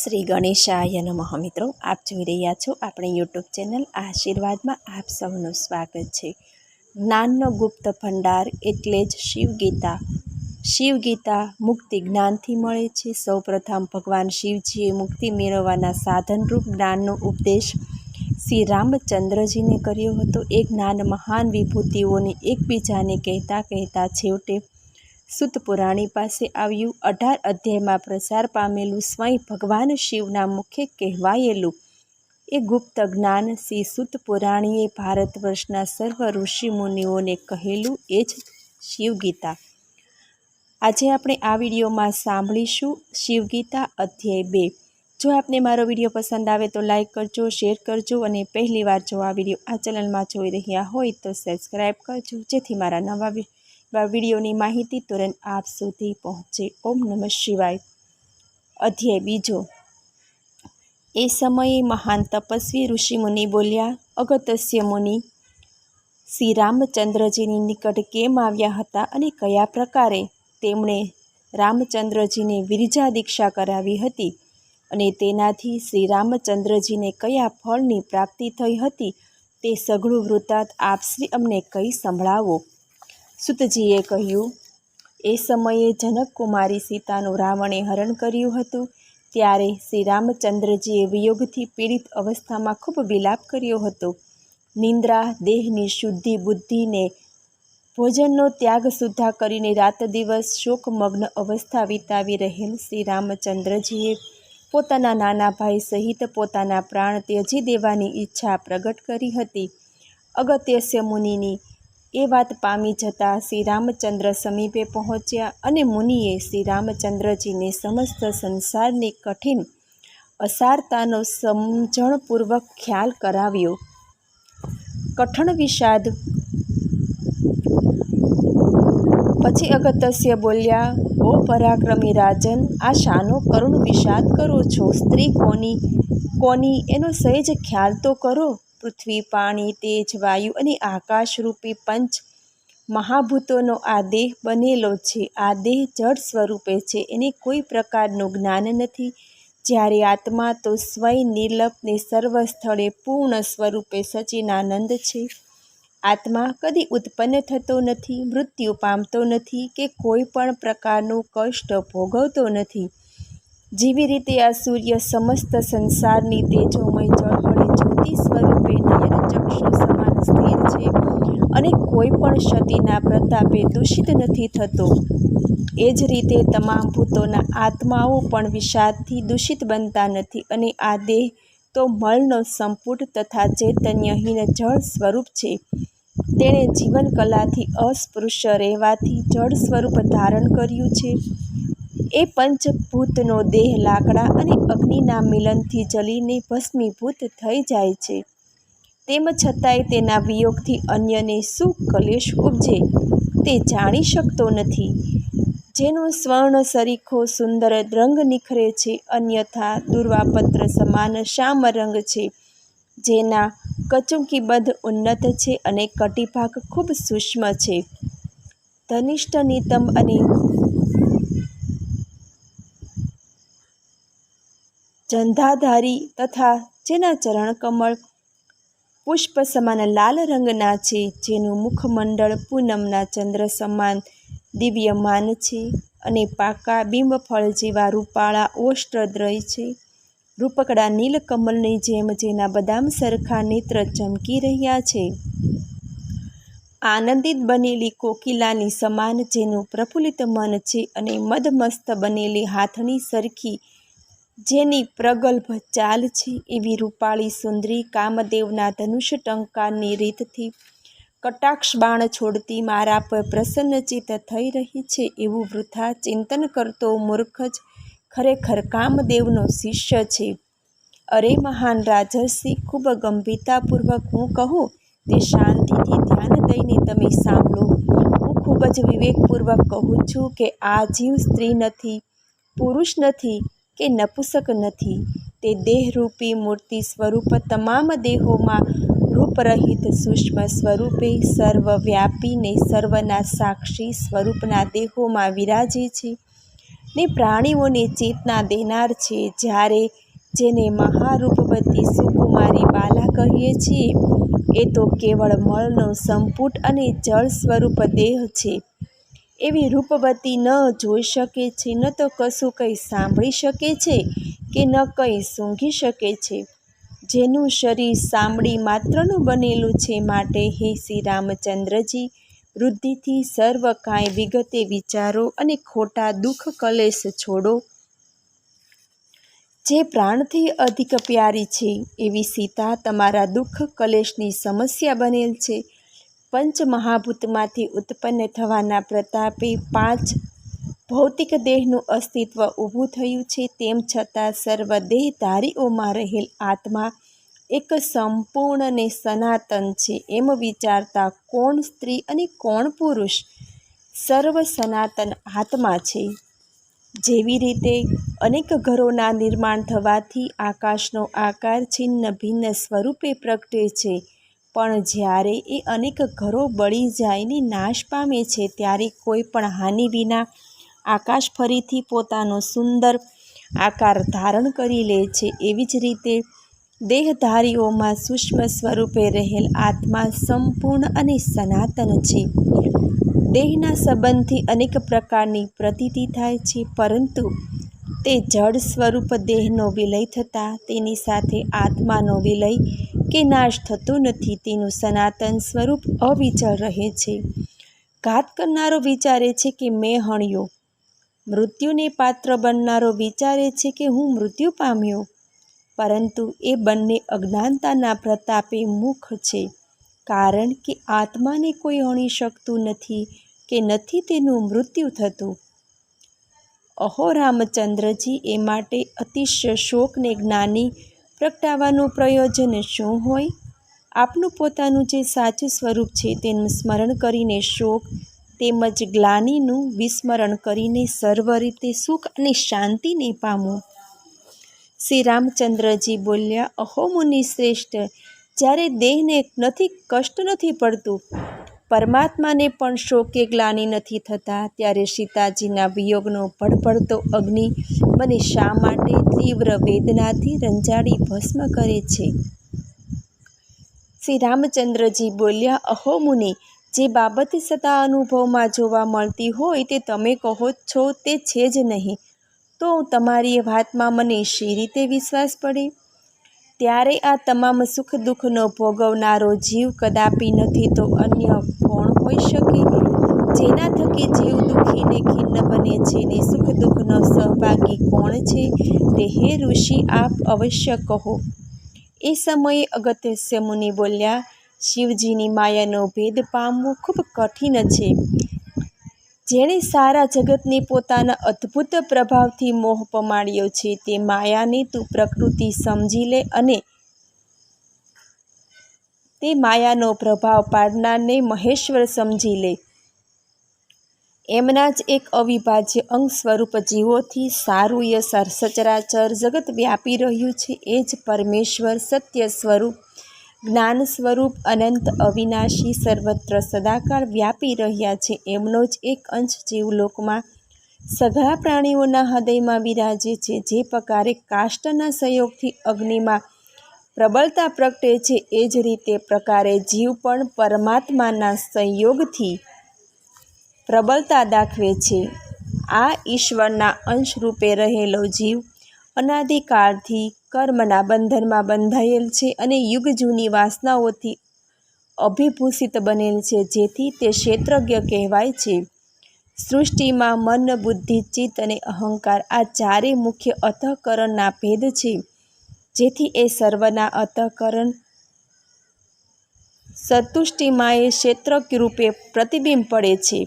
શ્રી ગણેશાય નમઃ મિત્રો. આપ જોઈ રહ્યા છો આપણી યુટ્યુબ ચેનલ આશીર્વાદમાં આપ સૌનું સ્વાગત છે. જ્ઞાનનો ગુપ્ત ભંડાર એટલે જ શિવગીતા. શિવગીતા મુક્તિ જ્ઞાનથી મળે છે. સૌપ્રથમ ભગવાન શિવજીએ મુક્તિ મેળવવાના સાધનરૂપ જ્ઞાનનો ઉપદેશ શ્રી રામચંદ્રજીને કર્યો હતો. એ જ્ઞાન મહાન વિભૂતિઓને એકબીજાને કહેતા કહેતા છેવટે સુત પુરાણી પાસે આવ્યું. અઢાર અધ્યાયમાં પ્રસાર પામેલું સ્વયં ભગવાન શિવના મુખે કહેવાયેલું. એ ગુપ્ત જ્ઞાન શ્રી સુત પુરાણીએ ભારત વર્ષના સર્વ ઋષિમુનિઓને કહેલું એ જ શિવગીતા. આજે આપણે આ વિડીયોમાં સાંભળીશું શિવગીતા અધ્યાય બે. જો આપને મારો વીડિયો પસંદ આવે તો લાઈક કરજો, શેર કરજો અને પહેલીવાર જો આ વીડિયો આ ચેનલમાં જોઈ રહ્યા હોય તો સબસ્ક્રાઈબ કરજો. જેથી મારા નવા વિડીયોની માહિતી તુરંત આપ સુધી પહોંચે. ઓમ નમઃ શિવાય. અધ્યાય બીજો. એ સમયે મહાન તપસ્વી ઋષિમુનિ બોલ્યા, અગત્યસ્ય મુનિ, શ્રી રામચંદ્રજીની નિકટ કેમ આવ્યા હતા અને કયા પ્રકારે? તેમણે રામચંદ્રજીને વિરજા દીક્ષા કરાવી હતી અને તેનાથી શ્રી રામચંદ્રજીને કયા ફળની પ્રાપ્તિ થઈ હતી તે સઘળું વૃત્તાંત આપશ્રી અમને કહી સંભળાવો. સુતજીએ કહ્યું, એ સમયે જનકકુમારી સીતાનું રાવણે હરણ કર્યું હતું. ત્યારે શ્રી રામચંદ્રજીએ વિયોગથી પીડિત અવસ્થામાં ખૂબ વિલાપ કર્યો હતો. નિંદ્રા, દેહની શુદ્ધિ બુદ્ધિને ભોજનનો ત્યાગ સુદ્ધા કરીને રાત દિવસ શોકમગ્ન અવસ્થા વિતાવી રહેલ શ્રી રામચંદ્રજીએ પોતાના નાના ભાઈ સહિત પોતાના પ્રાણ ત્યજી દેવાની ઈચ્છા પ્રગટ કરી હતી. અગત્યસ્ય મુનિની એ વાત પામી જતાં શ્રી રામચંદ્ર સમીપે પહોંચ્યા અને મુનિએ શ્રી રામચંદ્રજીને સમસ્ત સંસારની કઠિન અસારતાનો સમજણપૂર્વક ખ્યાલ કરાવ્યો. કઠણ વિષાદ. પછી અગત્યસ્ય બોલ્યા, ઓ પરાક્રમી રાજન, આ શાનો કરુણ વિષાદ કરો છો? સ્ત્રી કોની કોની, એનો સહેજ ખ્યાલ તો કરો. પૃથ્વી, પાણી, તેજ, વાયુ અને આકાશરૂપી પંચ મહાભૂતોનો આ દેહ બનેલો છે. આ દેહ જળ સ્વરૂપે છે. એને કોઈ પ્રકારનું જ્ઞાન નથી. જ્યારે આત્મા તો સ્વયં નિર્લપને સર્વ સ્થળે પૂર્ણ સ્વરૂપે સચિનાનંદ છે. આત્મા કદી ઉત્પન્ન થતો નથી, મૃત્યુ પામતો નથી કે કોઈ પણ પ્રકારનું કષ્ટ ભોગવતો નથી. જેવી રીતે આ સૂર્ય સમસ્ત સંસારની તેજોમય જળહળે જ્યોતિ સ્વરૂપે સ્થિર છે. અને કોઈ પણ ક્ષતિના પ્રતાપે દૂષિત નથી થતો. એ જ રીતે તમામ ભૂતોના આત્માઓ પણ વિષાદથી દૂષિત બનતા નથી અને આ દેહ તો મળનો સંપુટ તથા ચૈતન્યહીન જળ સ્વરૂપ છે. તેણે જીવન કલાથી અસ્પૃશ્ય રહેવાથી જળ સ્વરૂપ ધારણ કર્યું છે. એ પંચભૂતનો દેહ લાકડા અને અગ્નિના મિલનથી જલીને ભસ્મીભૂત થઈ જાય છે. તેમ છતાંય તેના વિયોગથી અન્યને શું કલેશ ઉપજે તે જાણી શકતો નથી. જેનો સ્વર્ણ સરીખો સુંદર રંગ નિખરે છે, અન્યથા દુર્વાપત્ર સમાન શ્યામ રંગ છે, જેના કચુંકીબદ્ધ ઉન્નત છે અને કટિભાગ ખૂબ સૂક્ષ્મ છે. ધનિષ્ઠ, નિતમ અને જંધાધારી તથા જેના ચરણકમળ પુષ્પ સમાન લાલ રંગના છે, જેનું મુખમંડળ પૂનમના ચંદ્ર સમાન દિવ્યમાન છે અને પાકા બિંબફળ જેવા રૂપાળા ઓષ્ટ્રદ્રય છે. રૂપકડા નીલકમલની જેમ જેના બદામ સરખા નેત્ર ચમકી રહ્યા છે. આનંદિત બનેલી કોકિલાની સમાન જેનું પ્રફુલ્લિત મન છે અને મદમસ્ત બનેલી હાથણી સરખી જેની પ્રગલ્ભ ચાલ છે એવી રૂપાળી સુંદરી કામદેવના ધનુષ ટંકારની રીતથી. કટાક્ષ બાણ છોડતી મારા પર પ્રસન્નચિત્ત થઈ રહી છે એવું વૃથા ચિંતન કરતો મૂર્ખ જ ખરેખર કામદેવનો શિષ્ય છે. અરે મહાન રાજર્ષિ, ખૂબ ગંભીરતાપૂર્વક હું કહું, તે શાંતિથી ધ્યાન દઈને તમે સાંભળો. હું ખૂબ જ વિવેકપૂર્વક કહું છું કે આ જીવ સ્ત્રી નથી, પુરુષ નથી કે નપુસક નથી. તે દેહરૂપી મૂર્તિ સ્વરૂપ તમામ દેહોમાં રૂપરહિત સૂક્ષ્મ સ્વરૂપે સર્વવ્યાપીને સર્વના સાક્ષી સ્વરૂપના દેહોમાં વિરાજે છે. ને પ્રાણીઓને ચેતના દેનાર છે. જ્યારે જેને મહારૂપવતી સુકુમારી બાલા કહીએ છીએ, એ તો કેવળ મળનો સંપુટ અને જળ સ્વરૂપ દેહ છે. એવી રૂપવતી ન જોઈ શકે છે, ન તો કશું કંઈ સાંભળી શકે છે કે ન કંઈ સૂંઘી શકે છે. જેનું શરીર સાંભળી માત્રનું બનેલું છે માટે હે શ્રી રામચંદ્રજી, વૃદ્ધિથી સર્વ કાંઈ વિગતે વિચારો અને ખોટા દુઃખ કલેશ છોડો. જે પ્રાણથી અધિક પ્યારી છે એવી સીતા તમારા દુઃખ કલેશની સમસ્યા બનેલ છે. પંચ મહાભૂતમાંથી ઉત્પન્ન થવાના પ્રતાપે પાંચ ભૌતિક દેહનું અસ્તિત્વ ઊભું થયું છે. તેમ છતાં સર્વ દેહધારીઓમાં રહેલ આત્મા એક સંપૂર્ણ ને સનાતન છે. એમ વિચારતા કોણ સ્ત્રી અને કોણ પુરુષ સર્વ સનાતન આત્મા છે. જેવી રીતે અનેક ઘરોના નિર્માણ થવાથી આકાશનો આકાર છિન્ન ભિન્ન સ્વરૂપે પ્રગટે છે. પણ જ્યારે એ અનેક ઘરો બળી જાયને નાશ પામે છે, ત્યારે કોઈ પણ હાનિ વિના આકાશ ફરીથી પોતાનો સુંદર આકાર ધારણ કરી લે છે. એવી જ રીતે દેહધારીઓમાં સૂક્ષ્મ સ્વરૂપે રહેલ આત્મા સંપૂર્ણ અને સનાતન છે. દેહના સંબંધથી અનેક પ્રકારની પ્રતીતિ થાય છે, પરંતુ તે જળ સ્વરૂપ દેહનો વિલય થતાં તેની સાથે આત્માનો વિલય કે નાશ થતો નથી. તેનું સનાતન સ્વરૂપ અવિચળ રહે છે. ઘાત કરનારો વિચારે છે કે મેં હણ્યો. મૃત્યુને પાત્ર બનનારો વિચારે છે કે હું મૃત્યુ પામ્યો. પરંતુ એ બંને અજ્ઞાનતાના પ્રતાપે મુખ છે. કારણ કે આત્માને કોઈ હણી શકતું નથી કે નથી તેનું મૃત્યુ થતું. અહો રામચંદ્રજી એ માટે અતિશય શોકને જ્ઞાની પ્રગટાવવાનું પ્રયોજન શું હોય? આપનું પોતાનું જે સાચું સ્વરૂપ છે તેનું સ્મરણ કરીને શોક તેમજ ગ્લાનીનું વિસ્મરણ કરીને સર્વ રીતે સુખ અને શાંતિને પામો. શ્રી રામચંદ્રજી બોલ્યા, અહો મુનિ શ્રેષ્ઠ, જ્યારે દેહને નથી, કષ્ટ નથી પડતું પરમાત્માને પણ શોકે ગ્લાની નથી થતા. ત્યારે સીતાજીના વિયોગનો ભડભડતો અગ્નિ મને શા માટે તીવ્ર વેદનાથી રંજાડી ભસ્મ કરે છે? શ્રી રામચંદ્રજી બોલ્યા, અહો મુનિ, જે બાબત સદા અનુભવમાં જોવા મળતી હોય તે તમે કહો છો તે છે જ નહીં. તો તમારી વાતમાં મને શી રીતે વિશ્વાસ પડે? ત્યારે આ તમામ સુખ દુઃખનો ભોગવનારો જીવ કદાપી નથી તો અન્ય હોઈ શકે. જેના થકી જીવ દુઃખીને ખિન્ન બને છે ને સુખ દુઃખનો સહભાગી કોણ છે તે હે ઋષિ આપ અવશ્ય કહો. એ સમયે અગત્યસ્ય મુનિ બોલ્યા, શિવજીની માયાનો ભેદ પામવો ખૂબ કઠિન છે. જેણે સારા જગતને પોતાના અદ્ભુત પ્રભાવથી મોહ પમાડ્યો છે તે માયાને તું પ્રકૃતિ સમજી લે અને તે માયાનો પ્રભાવ પાડનારને મહેશ્વર સમજી લે. એમના જ એક અવિભાજ્ય અંગ સ્વરૂપ જીવોથી સારું યશ સચરાચર જગત વ્યાપી રહ્યું છે. એ જ પરમેશ્વર સત્ય સ્વરૂપ, જ્ઞાન સ્વરૂપ, અનંત અવિનાશી સર્વત્ર સદાકાળ વ્યાપી રહ્યા છે. એમનો જ એક અંશ જીવલોકમાં સઘળા પ્રાણીઓના હૃદયમાં બિરાજે છે, જે પ્રકારે કાષ્ટના સંયોગથી અગ્નિમાં પ્રબળતા પ્રગટે છે એ જ રીતે પ્રકારે જીવ પણ પરમાત્માના સંયોગથી પ્રબળતા દાખવે છે. આ ઈશ્વરના અંશ રૂપે રહેલો જીવ અનાદિકાળથી કર્મના બંધનમાં બંધાયેલ છે અને યુગ જૂની વાસનાઓથી અભિભૂષિત બનેલ છે, જેથી તે ક્ષેત્રજ્ઞ કહેવાય છે. સૃષ્ટિમાં મન, બુદ્ધિ, ચિત્ત અને અહંકાર આ ચારે મુખ્ય અથકરણના ભેદ છે. જેથી એ સર્વના અંતઃકરણ સંતુષ્ટિમાં એ ક્ષેત્રક રૂપે પ્રતિબિંબ પડે છે.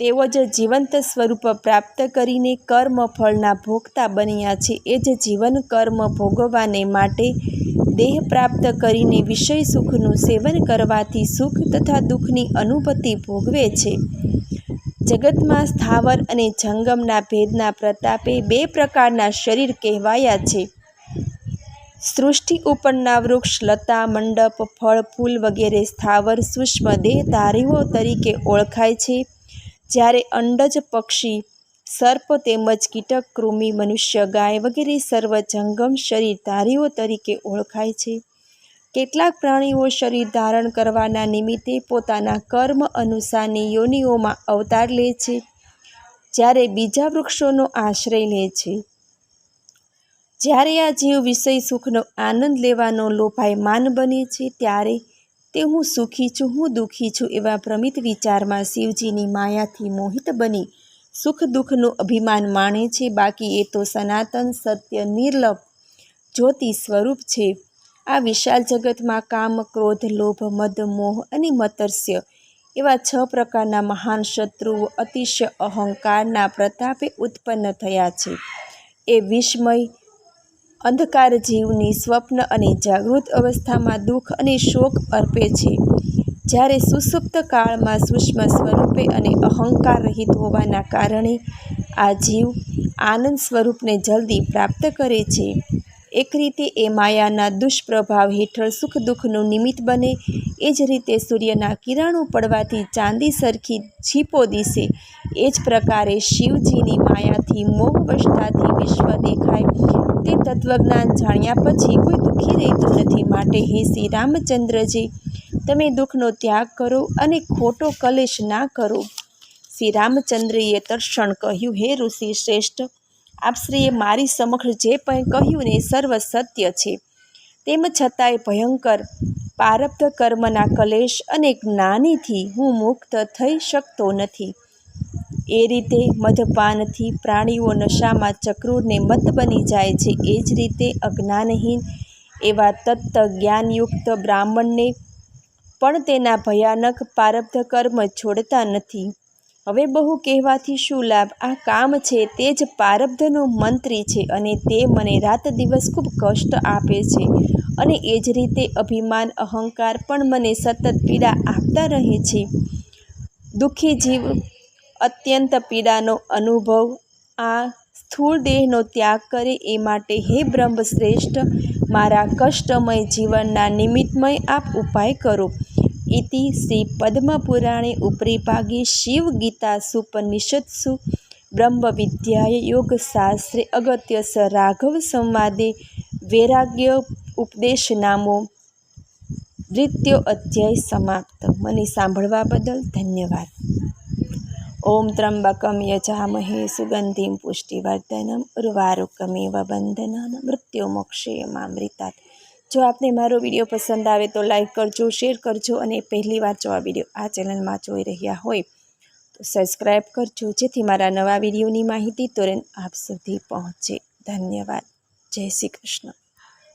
તેઓ જ જીવંત સ્વરૂપ પ્રાપ્ત કરીને કર્મ ફળના ભોગતા બન્યા છે. એ જ જીવન કર્મ ભોગવવાને માટે દેહ પ્રાપ્ત કરીને વિષય સુખનું સેવન કરવાથી સુખ તથા દુઃખની અનુભૂતિ ભોગવે છે. જગતમાં સ્થાવર અને જંગમના ભેદના પ્રતાપે બે પ્રકારના શરીર કહેવાયા છે. સૃષ્ટિ ઉપરના વૃક્ષ, લતા, મંડપ, ફળ, ફૂલ વગેરે સ્થાવર સૂક્ષ્મ દેહધારીઓ તરીકે ઓળખાય છે. જ્યારે અંડજ પક્ષી, સર્પ તેમજ કીટક, કૃમિ, મનુષ્ય, ગાય વગેરે સર્વ જંગમ શરીરધારીઓ તરીકે ઓળખાય છે. કેટલાક પ્રાણીઓ શરીર ધારણ કરવાના નિમિત્તે પોતાના કર્મ અનુસારની યોનિઓમાં અવતાર લે છે. જ્યારે બીજા વૃક્ષોનો આશ્રય લે છે. જ્યારે આ જીવ વિષય સુખનો આનંદ લેવાનો લોભાયમાન બને છે, ત્યારે તે હું સુખી છું, હું દુઃખી છું એવા ભ્રમિત વિચારમાં શિવજીની માયાથી મોહિત બની સુખ દુઃખનું અભિમાન માણે છે. બાકી એ તો સનાતન, સત્ય, નિર્લભ, જ્યોતિ સ્વરૂપ છે. આ વિશાળ જગતમાં કામ, ક્રોધ, લોભ, મદ, મોહ અને મતસ્ય એવા છ પ્રકારના મહાન શત્રુઓ અતિશય અહંકારના પ્રતાપે ઉત્પન્ન થયા છે. એ વિસ્મય અંધકાર જીવની સ્વપ્ન અને જાગૃત અવસ્થામાં દુઃખ અને શોક અર્પે છે. જ્યારે સુસુપ્ત કાળમાં સૂક્ષ્મ સ્વરૂપે અને અહંકાર રહિત હોવાના કારણે આ જીવ આનંદ સ્વરૂપને જલ્દી પ્રાપ્ત કરે છે. એક રીતે એ માયાના દુષ્પ્રભાવ હેઠળ સુખ દુઃખનું નિમિત્ત બને, એ જ રીતે સૂર્યના કિરણો પડવાથી ચાંદી સરખી છીપો દિશે. એ જ પ્રકારે શિવજીની માયાથી મોહ મોહવશતાથી વિશ્વ દેખાય તે તત્વજ્ઞાન જાણ્યા પછી કોઈ દુઃખી રહેતું નથી. માટે હે શ્રી રામચંદ્રજી, તમે દુઃખનો ત્યાગ કરો અને ખોટો કલેશ ના કરો. શ્રી રામચંદ્રએ તર્ષણ કહ્યું, હે ઋષિ શ્રેષ્ઠ આપશ્રીએ મારી સમક્ષ જે પણ કહ્યું ને સર્વ સત્ય છે. તેમ છતાંય ભયંકર, પારબ્ધ કર્મના કલેશ અને જ્ઞાનીથી હું મુક્ત થઈ શકતો નથી. એ રીતે મધપાનથી પ્રાણીઓ નશામાં ચક્રુરને મત બની જાય છે. એ જ રીતે અજ્ઞાનહીન એવા તત્ત જ્ઞાનયુક્ત બ્રાહ્મણને પણ તેના ભયાનક પારબ્ધ કર્મ છોડતા નથી. હવે બહુ કહેવાથી શું લાભ? આ કામ છે તે જ પારબ્ધનો મંત્રી છે અને તે મને રાત દિવસ ખૂબ કષ્ટ આપે છે અને એ જ રીતે અભિમાન, અહંકાર પણ મને સતત પીડા આપતા રહે છે. દુઃખી જીવ અત્યંત પીડાનો અનુભવ. આ સ્થૂળ દેહનો ત્યાગ કરે એ માટે હે બ્રહ્મ શ્રેષ્ઠ મારા કષ્ટમય જીવનના નિમિત્તમય આપ ઉપાય કરો. ઇતિ શ્રી પદ્મપુરાણે ઉપરી ભાગે શિવ ગીતા સુપનિષત્સુ બ્રહ્મ વિદ્યાય યોગશાસ્ત્રે અગત્ય સ રાઘવ સંવાદે વૈરાગ્ય ઉપદેશ નામો દ્વિતીયો અધ્યાય સમાપ્ત. મને સાંભળવા બદલ ધન્યવાદ. ઓમ ત્રંબકમ યજામહે સુગંધિમ પુષ્ટિવર્ધનમ ઉર્વારુકમેવ બંધનાન મૃત્યુ મોક્ષે મામૃતાત જો આપને મારો વીડિયો પસંદ આવે તો લાઈક કરજો, શેર કરજો અને પહેલી વાર જો આ વીડિયો આ ચેનલમાં જોઈ રહ્યા હોય તો સબસ્ક્રાઈબ કરજો, જેથી મારા નવા વિડીયોની માહિતી તુરંત આપ સુધી પહોંચે. ધન્યવાદ. જય શ્રી કૃષ્ણ.